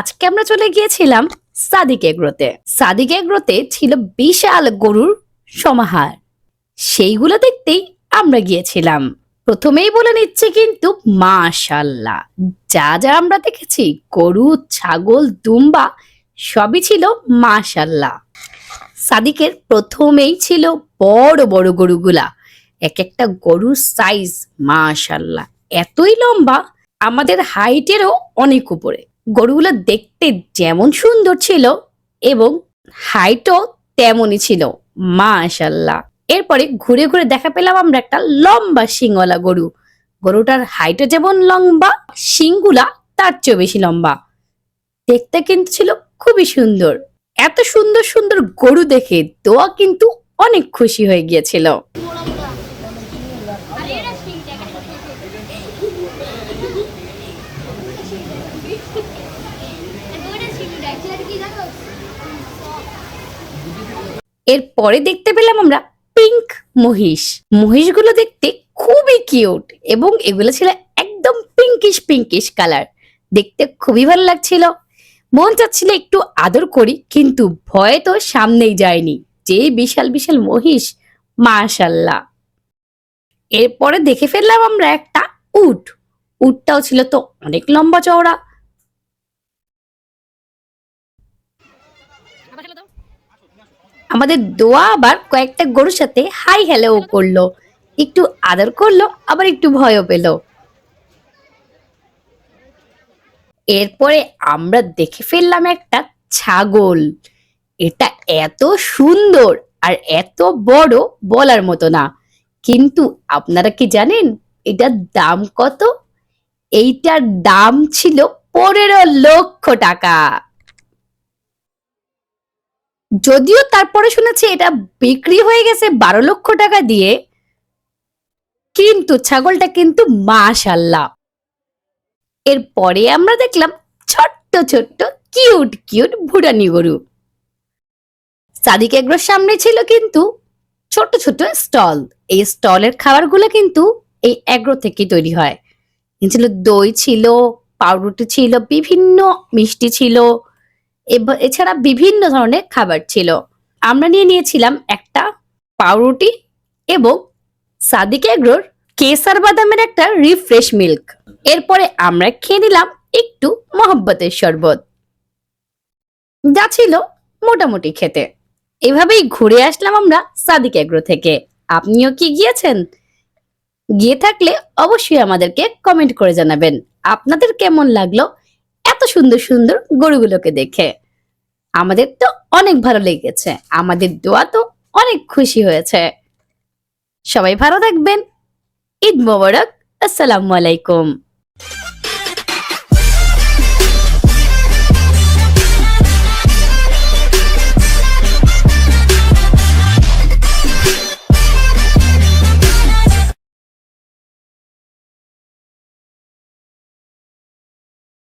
আজকে আমরা চলে গিয়েছিলাম সাদিক এগ্রোতে। সাদিক এগ্রোতে ছিল বিশাল গরুর সমাহার। সেইগুলো দেখতেই আমরা গিয়েছিলাম। প্রথমেই বলে নিচ্ছে কিন্তু মাশাল্লাহ, যা যা আমরা দেখেছি, গরু, ছাগল, দুম্বা, সবই ছিল মাশাল্লাহ। সাদিকের প্রথমেই ছিল বড় বড় গরুগুলা এক একটা গরুর সাইজ মাশাল্লাহ। এতই লম্বা, আমাদের হাইটেরও অনেক উপরে। গরুগুলো দেখতে যেমন সুন্দর ছিল এবং হাইটও তেমনই ছিল। মাশাল্লাহ এরপরে ঘুরে ঘুরে দেখা পেলাম আমরা একটা লম্বা শিংওয়ালা গরু। গরুটার হাইটও যেমন লম্বা, শিংগুলা তার চেয়েও বেশি লম্বা। দেখতে কিন্তু ছিল খুবই সুন্দর। এত সুন্দর সুন্দর গরু দেখে দোয়া কিন্তু অনেক খুশি হয়ে গিয়েছিল। এরপরে দেখতে পেলাম আমরা পিঙ্ক মহিষ। মহিষগুলো দেখতে খুবই কিউট এবং এগুলো ছিল একদম পিঙ্কিশ পিঙ্কিশ কালার দেখতে খুবই ভালো লাগছিল। মন চাচ্ছিল একটু আদর করি, কিন্তু ভয়ে তো সামনেই যায়নি। যে বিশাল বিশাল মহিষ, মাশাল্লাহ। এরপরে দেখে ফেললাম আমরা একটা উট। উটটাও ছিল তো অনেক লম্বা চওড়া। আমাদের দোয়া আবার কয়েকটা গরুর সাথে হাই হ্যালো করল। একটু আদর করল, আবার একটু ভয়ও পেল। এরপরে আমরা দেখে ফেললাম একটা ছাগল। এটা এত সুন্দর আর এত বড় বলার মতো না। কিন্তু আপনারা কি জানেন এটার দাম কত? এইটার দাম ছিল পনেরো লক্ষ টাকা। যদিও তারপরে শুনেছি এটা বিক্রি হয়ে গেছে বারো লক্ষ টাকা দিয়ে, কিন্তু ছাগলটা কিন্তু মাশাল্লাহ এরপরে আমরা দেখলাম ছোট্ট ছোট্ট, কিউট কিউট ভুটানি গরু। সাদিক এগ্রোর সামনে ছিল কিন্তু ছোট ছোট স্টল। এই স্টলের খাবারগুলো কিন্তু এই এগ্রো থেকে তৈরি হয়। ছিল দই ছিল, পাউরুটি ছিল, বিভিন্ন মিষ্টি ছিল এছাড়া বিভিন্ন ধরনের খাবার ছিল। আমরা নিয়ে নিয়েছিলাম একটা পাউরুটি এবং সাদিক এগ্রোর কেসার বাদামের একটা রিফ্রেশ মিল্ক এরপরে আমরা খেয়ে নিলাম একটু মহব্বতের শরবত। যা ছিল মোটামুটি খেতে। এভাবেই ঘুরে আসলাম আমরা সাদিক এগ্রো থেকে। আপনিও কি গিয়েছেন? গিয়ে থাকলে অবশ্যই আমাদেরকে কমেন্ট করে জানাবেন। আপনাদের কেমন লাগল এত সুন্দর সুন্দর গরুগুলোকে দেখে? আমাদের তো অনেক ভালো লেগেছে। আমাদের দোয়া তো অনেক খুশি হয়েছে। সবাই ভালো থাকবেন। ঈদ মোবারক। আসসালামু আলাইকুম।